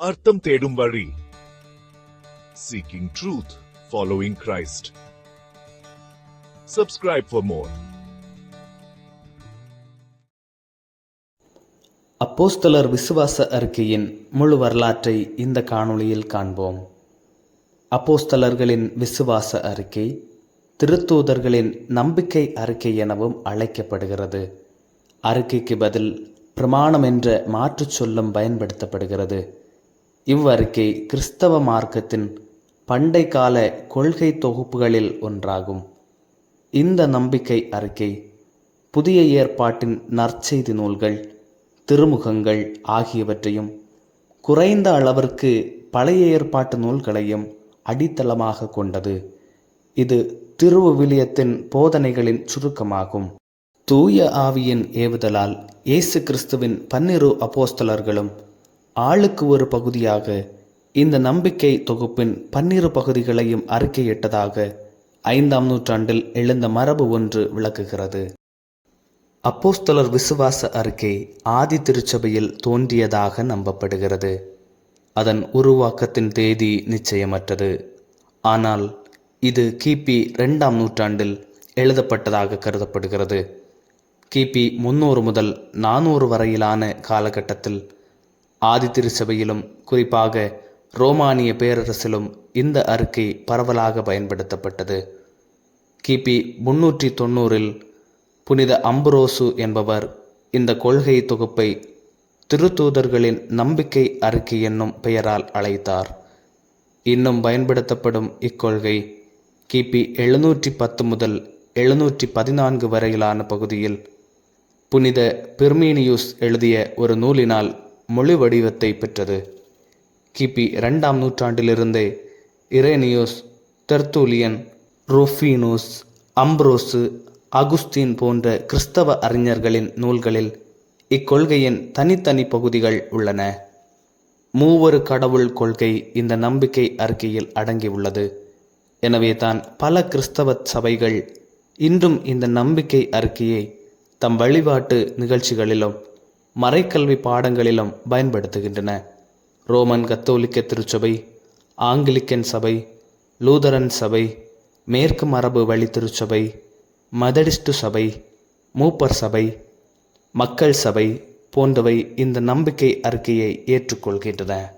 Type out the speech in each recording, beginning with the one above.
அர்த்தம் தேடும் வழி seeking truth following Christ subscribe for more அப்போஸ்தலர் விசுவாச அறிக்கையின் முழு வரலாற்றை இந்த காணொளியில் காண்போம் அப்போஸ்தலர்களின் விசுவாச அறிக்கை திருத்தூதர்களின் நம்பிக்கை அறிக்கை எனவும் அழைக்கப்படுகிறது அறிக்கைக்கு பதில் பிரமாணம் என்ற மாற்றுச் சொல்லும் பயன்படுத்தப்படுகிறது இவ்வறிக்கை கிறிஸ்தவ மார்க்கத்தின் பண்டை கால கொள்கை தொகுப்புகளில் ஒன்றாகும். இந்த நம்பிக்கை அறிக்கை புதிய ஏற்பாட்டின் நற்செய்தி நூல்கள் திருமுகங்கள் ஆகியவற்றையும் குறைந்த அளவிற்கு பழைய ஏற்பாட்டு நூல்களையும் அடித்தளமாக கொண்டது. இது திருவுவிலியத்தின் போதனைகளின் சுருக்கமாகும். தூய ஆவியின் ஏவுதலால் இயேசு கிறிஸ்துவின் பன்னிரு அப்போஸ்தலர்களும் ஆளுக்கு ஒரு பகுதியாக இந்த நம்பிக்கை தொகுப்பின் பன்னிரு பகுதிகளையும் அறிக்கையிட்டதாக ஐந்தாம் நூற்றாண்டில் எழுந்த மரபு ஒன்று விளக்குகிறது. அப்போஸ்தலர் விசுவாச அறிக்கை ஆதி திருச்சபையில் தோன்றியதாக நம்பப்படுகிறது. அதன் உருவாக்கத்தின் தேதி நிச்சயமற்றது. ஆனால் இது கிபி ரெண்டாம் நூற்றாண்டில் எழுதப்பட்டதாக கருதப்படுகிறது. கிபி முன்னூறு முதல் நானூறு வரையிலான காலகட்டத்தில் ஆதி குறிப்பாக ரோமானிய பேரரசிலும் இந்த அறிக்கை பரவலாக பயன்படுத்தப்பட்டது. கிபி முன்னூற்றி தொண்ணூறில் புனித அம்புரோசு என்பவர் இந்த கொள்கை தொகுப்பை திருத்தூதர்களின் நம்பிக்கை அறிக்கை என்னும் பெயரால் அழைத்தார். இன்னும் பயன்படுத்தப்படும் இக்கொள்கை கிபி எழுநூற்றி பத்து முதல் எழுநூற்றி பதினான்கு வரையிலான பகுதியில் புனித பெர்மீனியூஸ் எழுதிய ஒரு நூலினால் மொழி வடிவத்தை பெற்றது. கிபி இரண்டாம் நூற்றாண்டிலிருந்தே இரேனியோஸ் தெர்த்தூலியன் ரோஃபினோஸ் அம்ப்ரோசு அகுஸ்தீன் போன்ற கிறிஸ்தவ அறிஞர்களின் நூல்களில் இக்கொள்கையின் தனித்தனி பகுதிகள் உள்ளன. மூவரு கடவுள் கொள்கை இந்த நம்பிக்கை அறிக்கையில் அடங்கியுள்ளது. எனவே தான் பல கிறிஸ்தவ சபைகள் இன்றும் இந்த நம்பிக்கை அறிக்கையை தம் வழிபாட்டு நிகழ்ச்சிகளிலும் மறைக்கல்வி பாடங்களிலும் பயன்படுத்துகின்றன. ரோமன் கத்தோலிக்க திருச்சபை ஆங்கிலிக்கன் சபை லூதரன் சபை மேற்கு மரபு வழி திருச்சபை மதடிஸ்டு சபை மூப்பர் சபை மக்கள் சபை போன்றவை இந்த நம்பிக்கை அறிக்கையை ஏற்றுக்கொள்கின்றன.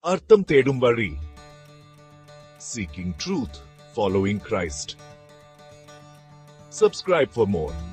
அர்த்தம் தேடும் வழி. Seeking truth following Christ subscribe for more